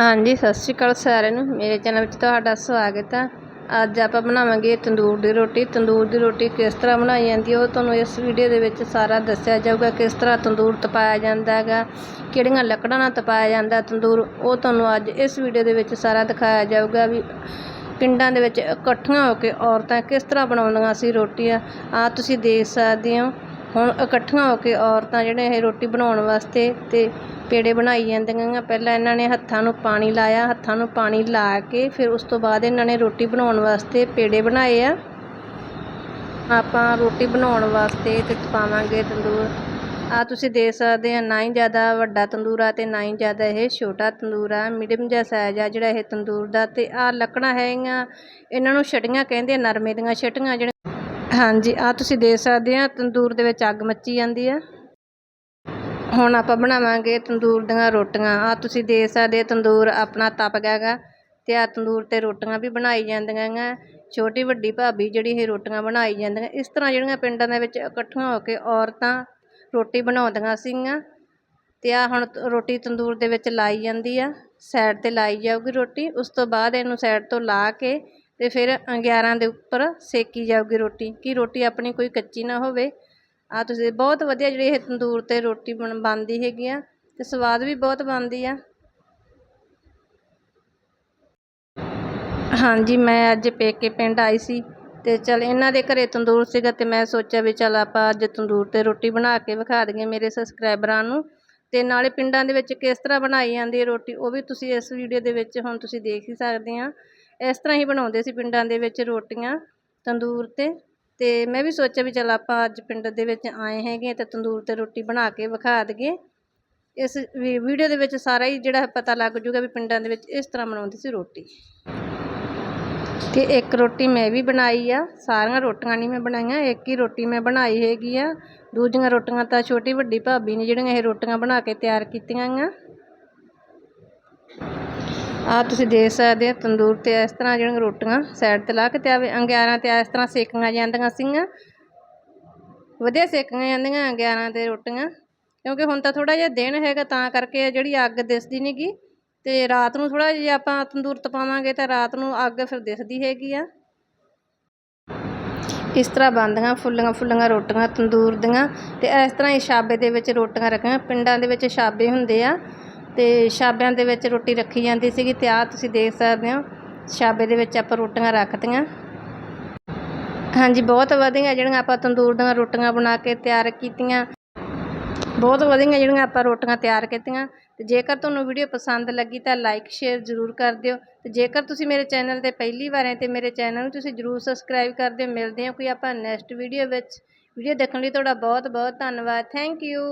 ਹਾਂਜੀ, ਸਤਿ ਸ਼੍ਰੀ ਅਕਾਲ ਸਾਰਿਆਂ ਨੂੰ। ਮੇਰੇ ਚੈਨਲ ਵਿੱਚ ਤੁਹਾਡਾ ਸਵਾਗਤ ਹੈ ਅੱਜ ਆਪਾਂ ਬਣਾਵਾਂਗੇ ਤੰਦੂਰ ਦੀ ਰੋਟੀ। ਤੰਦੂਰ ਦੀ ਰੋਟੀ ਕਿਸ ਤਰ੍ਹਾਂ ਬਣਾਈ ਜਾਂਦੀ ਹੈ ਉਹ ਤੁਹਾਨੂੰ ਇਸ ਵੀਡੀਓ ਦੇ ਵਿੱਚ ਸਾਰਾ ਦੱਸਿਆ ਜਾਊਗਾ, ਕਿਸ ਤਰ੍ਹਾਂ ਤੰਦੂਰ ਤਪਾਇਆ ਜਾਂਦਾ ਹੈਗਾ, ਕਿਹੜੀਆਂ ਲੱਕੜਾਂ ਨਾਲ ਤਪਾਇਆ ਜਾਂਦਾ ਤੰਦੂਰ, ਉਹ ਤੁਹਾਨੂੰ ਅੱਜ ਇਸ ਵੀਡੀਓ ਦੇ ਵਿੱਚ ਸਾਰਾ ਦਿਖਾਇਆ ਜਾਊਗਾ ਵੀ ਪਿੰਡਾਂ ਦੇ ਵਿੱਚ ਇਕੱਠੀਆਂ ਹੋ ਕੇ ਔਰਤਾਂ ਕਿਸ ਤਰ੍ਹਾਂ ਬਣਾਉਂਦੀਆਂ ਸੀ ਰੋਟੀਆਂ। ਆ ਤੁਸੀਂ ਦੇਖ ਸਕਦੇ ਹੋ। ਹੁਣ ਇਕੱਠੀਆਂ ਹੋ ਕੇ ਔਰਤਾਂ ਜਿਹੜੀਆਂ ਇਹ ਰੋਟੀ ਬਣਾਉਣ ਵਾਸਤੇ ਅਤੇ ਪੇੜੇ ਬਣਾਈ ਜਾਂਦੀਆਂ ਗਾ ਪਹਿਲਾਂ ਇਹਨਾਂ ਨੇ ਹੱਥਾਂ ਨੂੰ ਪਾਣੀ ਲਾਇਆ, ਹੱਥਾਂ ਨੂੰ ਪਾਣੀ ਲਾ ਕੇ ਫਿਰ ਉਸ ਤੋਂ ਬਾਅਦ ਇਹਨਾਂ ਨੇ ਰੋਟੀ ਬਣਾਉਣ ਵਾਸਤੇ ਪੇੜੇ ਬਣਾਏ ਆ। ਆਪਾਂ ਰੋਟੀ ਬਣਾਉਣ ਵਾਸਤੇ ਤੇ ਪਾਵਾਂਗੇ ਤੰਦੂਰ। ਆ ਤੁਸੀਂ ਦੇਖ ਸਕਦੇ ਆ, ਨਾ ਹੀ ਜ਼ਿਆਦਾ ਵੱਡਾ ਤੰਦੂਰ ਆ ਤੇ ਨਾ ਹੀ ਜ਼ਿਆਦਾ ਇਹ ਛੋਟਾ ਤੰਦੂਰ ਆ, ਮੀਡੀਅਮ ਜਿਹਾ ਸਾਈਜ਼ ਆ ਜਿਹੜਾ ਇਹ ਤੰਦੂਰ ਦਾ ਤੇ ਆ ਲੱਕੜਾਂ ਹੈਗੀਆਂ, ਇਹਨਾਂ ਨੂੰ ਛਟੀਆਂ ਕਹਿੰਦੇ ਨਰਮੇ ਦੀਆਂ ਛਟੀਆਂ ਜਿਹੜੀਆਂ ਹਾਂਜੀ ਆ ਤੁਸੀਂ ਦੇਖ ਸਕਦੇ ਆ, ਤੰਦੂਰ ਦੇ ਵਿੱਚ ਅੱਗ ਮੱਚੀ ਜਾਂਦੀ ਆ। ਹੁਣ ਆਪਾਂ ਬਣਾਵਾਂਗੇ ਤੰਦੂਰ ਦੀਆਂ ਰੋਟੀਆਂ। ਆ ਤੁਸੀਂ ਦੇਖ ਸਕਦੇ ਤੰਦੂਰ ਆਪਣਾ ਤਪ ਗਿਆ ਗਾ ਤੇ ਆ ਤੰਦੂਰ ਤੇ ਰੋਟੀਆਂ ਵੀ ਬਣਾਈ ਜਾਂਦੀਆਂ ਗਾ। ਛੋਟੀ ਵੱਡੀ ਭਾਬੀ ਜਿਹੜੀ ਇਹ ਰੋਟੀਆਂ ਬਣਾਈ ਜਾਂਦੀਆਂ, ਇਸ ਤਰ੍ਹਾਂ ਜਿਹੜੀਆਂ ਪਿੰਡਾਂ ਦੇ ਵਿੱਚ ਇਕੱਠੀਆਂ ਹੋ ਕੇ ਔਰਤਾਂ ਰੋਟੀ ਬਣਾਉਂਦੀਆਂ ਸੀਗੀਆਂ। ਤੇ ਆ ਹੁਣ ਰੋਟੀ ਤੰਦੂਰ ਦੇ ਵਿੱਚ ਲਾਈ ਜਾਂਦੀ ਆ, ਸਾਈਡ ਤੇ ਲਾਈ ਜਾਊਗੀ ਰੋਟੀ, ਉਸ ਤੋਂ ਬਾਅਦ ਇਹਨੂੰ ਸਾਈਡ ਤੋਂ ਲਾ ਕੇ ਤੇ ਫਿਰ ਅੰਗਿਆਰਾਂ ਦੇ ਉੱਪਰ ਸੇਕੀ ਜਾਊਗੀ ਰੋਟੀ, ਕਿ ਰੋਟੀ ਆਪਣੀ ਕੋਈ ਕੱਚੀ ਨਾ ਹੋਵੇ। ਆ ਤੁਸੀਂ ਬਹੁਤ ਵਧੀਆ ਜਿਹੜੀ ਇਹ ਤੰਦੂਰ ਤੇ ਰੋਟੀ ਬਣ, ਬਣਦੀ ਹੈਗੀ ਆ, ਤੇ ਸਵਾਦ ਵੀ ਬਹੁਤ ਬਣਦੀ ਆ। ਹਾਂਜੀ, ਮੈਂ ਅੱਜ ਪੇਕੇ ਪਿੰਡ ਆਈ ਸੀ, ਤੇ ਚਲ ਇਹਨਾਂ ਦੇ ਘਰੇ ਤੰਦੂਰ ਸੀਗਾ, ਤੇ ਮੈਂ ਸੋਚਿਆ ਵੀ ਚਲ ਆਪਾਂ ਅੱਜ ਤੰਦੂਰ ਤੇ ਰੋਟੀ ਬਣਾ ਕੇ ਵਿਖਾ ਦਈਏ ਮੇਰੇ ਸਬਸਕ੍ਰਾਈਬਰਾਂ ਨੂੰ। ਤੇ ਨਾਲੇ ਪਿੰਡਾਂ ਦੇ ਵਿੱਚ ਕਿਸ ਤਰ੍ਹਾਂ ਬਣਾਈ ਜਾਂਦੀ ਹੈ ਰੋਟੀ, ਉਹ ਵੀ ਤੁਸੀਂ ਇਸ ਵੀਡੀਓ ਦੇ ਵਿੱਚ ਹੁਣ ਤੁਸੀਂ ਦੇਖ ਹੀ ਸਕਦੇ ਆ। ਇਸ ਤਰ੍ਹਾਂ ਹੀ ਬਣਾਉਂਦੇ ਸੀ ਪਿੰਡਾਂ ਦੇ ਵਿੱਚ ਰੋਟੀਆਂ, ਤੰਦੂਰ ਤੇ। ਅਤੇ ਮੈਂ ਵੀ ਸੋਚਿਆ ਵੀ ਚੱਲ ਆਪਾਂ ਅੱਜ ਪਿੰਡ ਦੇ ਵਿੱਚ ਆਏ ਹੈਗੇ ਤੇ ਤੰਦੂਰ ਤੇ ਰੋਟੀ ਬਣਾ ਕੇ ਵਿਖਾ ਦਈਏ। ਇਸ ਵੀ- ਵੀਡੀਓ ਦੇ ਵਿੱਚ ਸਾਰਾ ਹੀ ਜਿਹੜਾ ਪਤਾ ਲੱਗ ਜੂਗਾ ਵੀ ਪਿੰਡਾਂ ਦੇ ਵਿੱਚ ਇਸ ਤਰ੍ਹਾਂ ਬਣਾਉਂਦੇ ਸੀ ਰੋਟੀ। ਤੇ ਇੱਕ ਰੋਟੀ ਮੈਂ ਵੀ ਬਣਾਈ ਆ, ਸਾਰੀਆਂ ਰੋਟੀਆਂ ਨਹੀਂ ਮੈਂ ਬਣਾਈਆਂ, ਇੱਕ ਹੀ ਰੋਟੀ ਮੈਂ ਬਣਾਈ ਹੈਗੀ ਆ। ਦੂਜੀਆਂ ਰੋਟੀਆਂ ਤਾਂ ਛੋਟੀ ਵੱਡੀ ਭਾਬੀ ਨੇ ਜਿਹੜੀਆਂ ਇਹ ਰੋਟੀਆਂ ਬਣਾ ਕੇ ਤਿਆਰ ਕੀਤੀਆਂ ਆ। ਆ ਤੁਸੀਂ ਦੇਖ ਸਕਦੇ ਆ ਤੰਦੂਰ ਤੇ ਇਸ ਤਰ੍ਹਾਂ ਜਿਹੜੀਆਂ ਰੋਟੀਆਂ ਸਾਈਡ ਤੇ ਲਾ ਕੇ ਤੇ ਆਵੇ, ਅੰਗਿਆਰਾਂ ਤੇ ਇਸ ਤਰ੍ਹਾਂ ਸੇਕੀਆਂ ਜਾਂਦੀਆਂ ਸੀਗੀਆਂ। ਵਧੀਆ ਸੇਕੀਆਂ ਜਾਂਦੀਆਂ ਅੰਗਿਆਰਾਂ ਤੇ ਰੋਟੀਆਂ, ਕਿਉਂਕਿ ਹੁਣ ਤਾਂ ਥੋੜਾ ਜਿਹਾ ਦਿਨ ਹੈਗਾ, ਤਾਂ ਕਰਕੇ ਜਿਹੜੀ ਅੱਗ ਦਿਸਦੀ ਨਹੀਂਗੀ ਤੇ ਰਾਤ ਨੂੰ ਥੋੜਾ ਜਿਹਾ ਆਪਾਂ ਤੰਦੂਰ ਤਪਾਵਾਂਗੇ ਤਾਂ ਰਾਤ ਨੂੰ ਅੱਗ ਫਿਰ ਦਿਸਦੀ ਹੈਗੀ ਆ। ਇਸ ਤਰ੍ਹਾਂ ਬਣਦੀਆਂ ਫੁੱਲੀਆਂ ਫੁੱਲੀਆਂ ਰੋਟੀਆਂ ਤੰਦੂਰ ਦੀਆਂ ਤੇ ਇਸ ਤਰ੍ਹਾਂ ਹੀ ਛਾਬੇ ਦੇ ਵਿੱਚ ਰੋਟੀਆਂ ਰੱਖੀਆਂ। ਪਿੰਡਾਂ ਦੇ ਵਿੱਚ ਛਾਬੇ ਹੁੰਦੇ ਆ। ਤੇ ਛਾਬਿਆਂ ਦੇ ਵਿੱਚ ਰੋਟੀ ਰੱਖੀ ਜਾਂਦੀ ਸੀਗੀ ਤੇ ਆਹ ਤੁਸੀਂ ਦੇਖ ਸਕਦੇ ਹੋ ਛਾਬੇ ਦੇ ਵਿੱਚ ਆਪਾਂ ਰੋਟੀਆਂ ਰੱਖਤੀਆਂ। ਹਾਂਜੀ, ਬਹੁਤ ਵਧੀਆ ਜਿਹੜੀਆਂ ਆਪਾਂ ਤੰਦੂਰ ਦੀਆਂ ਰੋਟੀਆਂ ਬਣਾ ਕੇ ਤਿਆਰ ਕੀਤੀਆਂ। ਬਹੁਤ ਵਧੀਆ ਜਿਹੜੀਆਂ ਆਪਾਂ ਰੋਟੀਆਂ ਤਿਆਰ ਕੀਤੀਆਂ। ਤੇ ਜੇਕਰ ਤੁਹਾਨੂੰ ਵੀਡੀਓ ਪਸੰਦ ਲੱਗੀ ਤਾਂ ਲਾਈਕ, ਸ਼ੇਅਰ ਜ਼ਰੂਰ ਕਰ ਦਿਓ। ਤੇ ਜੇਕਰ ਤੁਸੀਂ ਮੇਰੇ ਚੈਨਲ ਤੇ ਪਹਿਲੀ ਵਾਰ ਹੈ ਤੇ ਮੇਰੇ ਚੈਨਲ ਨੂੰ ਤੁਸੀਂ ਜ਼ਰੂਰ ਸਬਸਕ੍ਰਾਈਬ ਕਰ ਦਿਓ। ਮਿਲਦੇ ਹਾਂ ਕੋਈ ਆਪਾਂ ਨੈਕਸਟ ਵੀਡੀਓ ਵਿੱਚ। ਵੀਡੀਓ ਦੇਖਣ ਲਈ ਤੁਹਾਡਾ ਬਹੁਤ ਬਹੁਤ ਧੰਨਵਾਦ। Thank you.